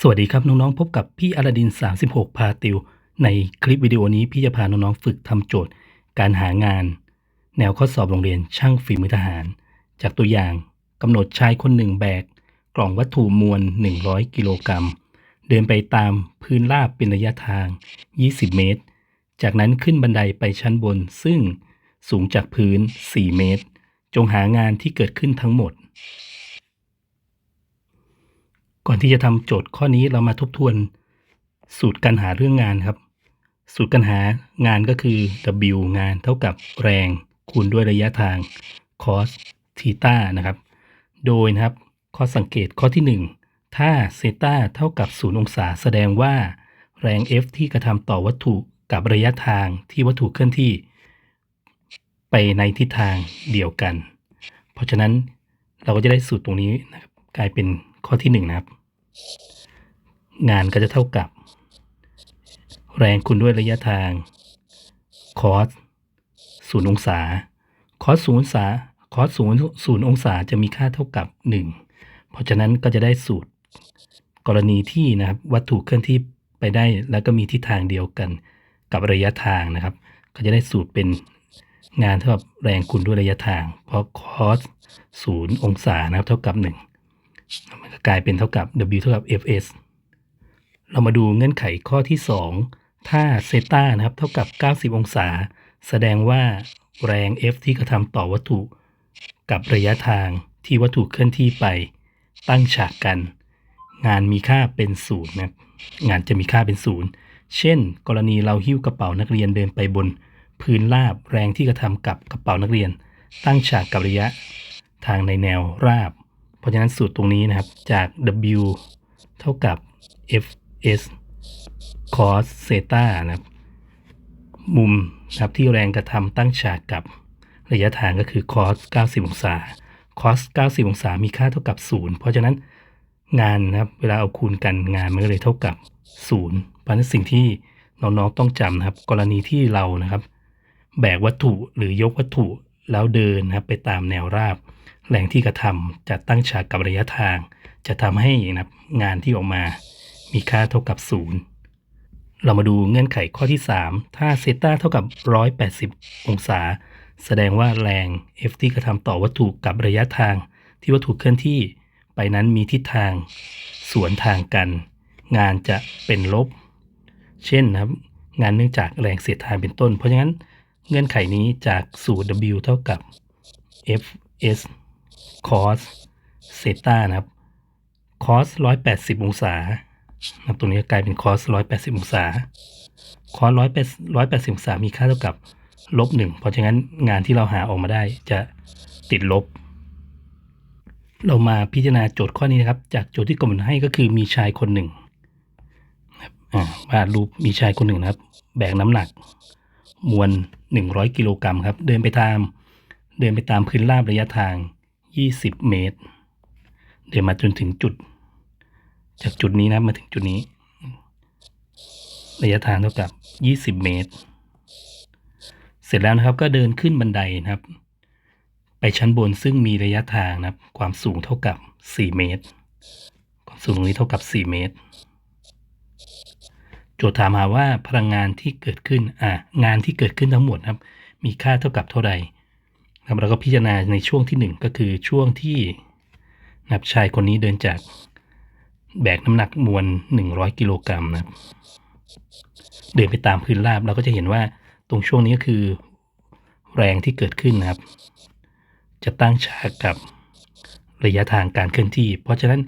สวัสดีครับน้องๆ พบกับพี่อลาดิน 36 พาติว ในคลิปวิดีโอนี้พี่จะพาน้องๆ ฝึกทำโจทย์ การหางาน แนวข้อสอบโรงเรียนช่างฝีมือทหาร จากตัวอย่างกำหนดชายคนหนึ่งแบก กล่องวัตถุมวล 100 กิโลกรัม เดินไปตามพื้นราบเป็นระยะทาง 20 เมตร จากนั้นขึ้นบันไดไปชั้นบน ซึ่งสูงจากพื้น 4 เมตร จงหางานที่เกิดขึ้นทั้งหมด ก่อนที่จะทำโจทย์ข้อนี้เรามาทบทวนสูตรการหาเรื่องงานครับ สูตรการหางานก็คือ W งานเท่ากับแรงคูณด้วยระยะทาง cos ทีตานะครับ โดยนะครับข้อสังเกตข้อที่ 1 ถ้าเซตาเท่ากับ0องศาแสดงว่า แรง F ที่กระทำต่อวัตถุกับระยะทางที่วัตถุเคลื่อนที่ ไปในทิศทางเดียวกัน เพราะฉะนั้นเราก็จะได้สูตรตรงนี้นะครับกลายเป็นข้อที่ 1 นะครับ งานก็จะเท่ากับ แรงคูณด้วยระยะทาง cos 0องศา cos 0องศา cos 0 0องศาจะมีค่าเท่ากับ 1 เพราะฉะนั้นก็จะได้สูตร กรณีที่นะครับวัตถุเคลื่อนที่ไปได้แล้วก็มีทิศทางเดียวกันกับระยะทางนะครับ ก็จะได้สูตรเป็นงานเท่ากับแรงคูณด้วยระยะทาง เพราะ cos 0องศานะครับเท่ากับ 1 มันก็กลายเป็นเท่ากับ W เท่ากับ Fs เรามาดูเงื่อนไขข้อที่ 2 ถ้าเซตานะครับเท่ากับ 90 องศา แสดงว่าแรง F ที่กระทำต่อวัตถุ กับระยะทางที่วัตถุเคลื่อนที่ไป ตั้งฉากกัน งานมีค่าเป็นศูนย์นะครับงานจะมีค่าเป็นศูนย์เช่น กรณีเราหิ้วกระเป๋านักเรียนเดินไปบน พื้นราบแรงที่กระทำกับกระเป๋านักเรียน ตั้งฉากกับระยะ ทางในแนวราบ เพราะฉะนั้นสูตรตรงนี้นะครับจาก W เท่ากับ Fs cos เซตานะครับ มุมนะครับที่แรงกระทำตั้งฉากกับระยะทางก็คือ cos 90 องศา cos 90 องศามีค่าเท่ากับ 0 เพราะฉะนั้นงานนะครับเวลาเอาคูณกันงานมันก็เลยเท่ากับ 0 เพราะฉะนั้นสิ่งที่น้องๆต้องจำนะครับ กรณีที่เรานะครับ แบกวัตถุหรือยกวัตถุแล้วเดินนะครับไปตามแนวราบ แรงที่กระทำจะตั้งฉากกับระยะทาง จะทำให้นะงานที่ออกมามีค่าเท่ากับ 0 เรามาดูเงื่อนไขข้อที่ 3 ถ้าเซตาเท่ากับ 180 องศา แสดงว่าแรง F ที่กระทำต่อวัตถุกับระยะทาง ที่วัตถุเคลื่อนที่ไปนั้นมีทิศทาง สวนทางกัน งานจะเป็นลบ เช่นนะครับ งานเนื่องจากแรงเสียดทานเป็นต้น เพราะฉะนั้นเงื่อนไขนี้จากสูตร W เท่ากับ Fs cos เซตานะครับ cos 180 องศานะครับตรงนี้กลายเป็น cos 180 องศา cos 180 องศา มีค่าเท่ากับลบหนึ่งเพราะฉะนั้นงานที่เราหาออกมาได้จะติดลบ เรามาพิจารณาโจทย์ข้อนี้นะครับ จากโจทย์ที่กำหนดให้ก็คือมีชายคนหนึ่งนะครับอ่าวาดรูปมีชายคนหนึ่งนะครับ แบกน้ำหนัก มวล 100 กิโลกรัมครับ เดินไปตาม เดินไปตามพื้นราบระยะทาง 20 เมตร เดินมาจนถึงจุด จากจุดนี้นะมาถึงจุดนี้ ระยะทางเท่ากับ 20 เมตร เสร็จแล้วนะครับก็เดินขึ้นบันไดนะครับ ไปชั้นบนซึ่งมีระยะทางนะครับ ความสูงเท่ากับ 4 เมตร ความสูงตรงนี้เท่ากับ 4 เมตรโจทย์ถามหาว่าพลังงานที่เกิดขึ้น อ่างานที่เกิดขึ้นทั้งหมดครับ มีค่าเท่ากับเท่าใด นะครับเราก็พิจารณาในช่วงที่ 1 ก็คือช่วงที่นับชายคนนี้เดินจากแบกน้ำหนักมวล 100 กิโลกรัมนะครับเดินไปตามพื้นราบเราก็จะเห็นว่าตรงช่วงนี้ก็คือแรงที่เกิดขึ้นนะครับ จะตั้งฉากกับระยะทางการเคลื่อนที่ เพราะฉะนั้น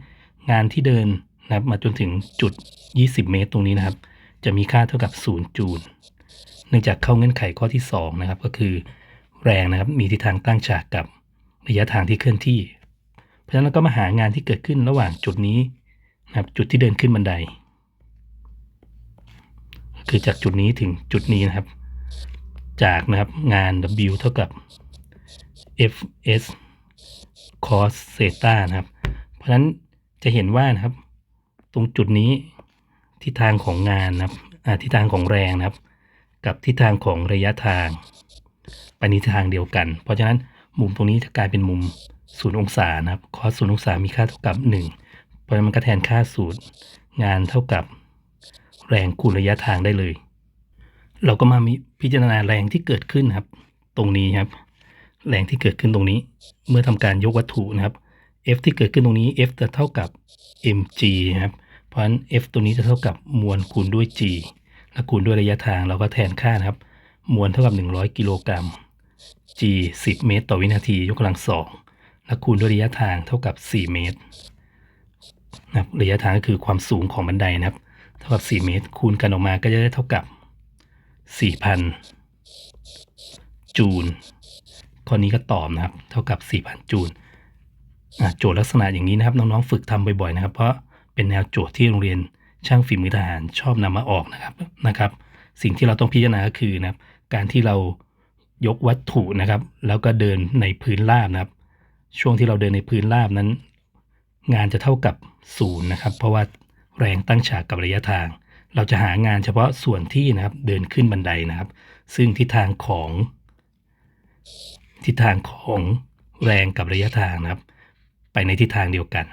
งานที่เดินนะครับมาจนถึงจุด 20 เมตรตรงนี้นะครับ จะมีค่าเท่ากับ 0 จูล เนื่องจากเข้าเงื่อนไขข้อที่ 2 นะครับ ก็คือ แรงนะครับ มีทิศทางตั้งฉากกับระยะทางที่เคลื่อนที่ เพราะฉะนั้นเราก็มาหางานที่เกิดขึ้นระหว่างจุดนี้นะครับ จุดที่เดินขึ้นบันได คือจากจุดนี้ถึงจุดนี้นะครับ จากนะครับงาน W เท่ากับ Fs cos เซตานะครับ เพราะฉะนั้นจะเห็นว่านะครับ ตรงจุดนี้ทิศทางของงานนะครับทิศทางของแรงนะครับ กับทิศทางของระยะทาง ไปในทิศทางเดียวกัน เพราะฉะนั้นมุมตรงนี้จะกลายเป็นมุมศูนย์องศานะครับ cos ศูนย์องศามีค่าเท่ากับ 1 เพราะฉะนั้นมันก็แทนค่าสูตรงานเท่ากับแรงคูณระยะทางได้เลย เราก็มามีพิจารณาแรงที่เกิดขึ้นครับ ตรงนี้ครับ แรงที่เกิดขึ้นตรงนี้ เมื่อทำการยกวัตถุนะครับ F ที่เกิดขึ้นตรงนี้ F จะเท่ากับ mg ครับ เพราะฉะนั้น F ตัวนี้จะเท่ากับมวลคูณด้วย g และคูณด้วยระยะทางเราก็แทนค่านะครับ มวลเท่ากับ 100 กิโลกรัม g 10 เมตร ต่อวินาทียกกำลังสองและคูณด้วยระยะทางเท่ากับ 4 เมตรนะครับระยะทางก็คือความสูงของบันไดนะครับ เท่ากับ 4 เมตร คูณกันออกมาก็จะได้เท่ากับ 4,000 จูลข้อนี้ก็ตอบนะครับ เท่ากับ 4,000 จูลโจทย์ลักษณะอย่างนี้นะครับ น้องๆฝึกทำบ่อยๆนะครับ เพราะเป็นแนวโจทย์ที่โรงเรียนช่างฝีมือทหารชอบนำมาออกนะครับนะครับ สิ่งที่เราต้องพิจารณาก็คือนะครับ การที่เรา ยกวัตถุนะครับ แล้วก็เดินในพื้นราบนะครับ ช่วงที่เราเดินในพื้นราบนั้น งานจะเท่ากับศูนย์นะครับ เพราะว่าแรงตั้งฉากกับระยะทาง เราจะหางานเฉพาะส่วนที่นะครับเดินขึ้นบันไดนะครับ ซึ่งทิศทางของ ทิศทางของแรงกับระยะทางนะครับ ไปในทิศทางเดียวกัน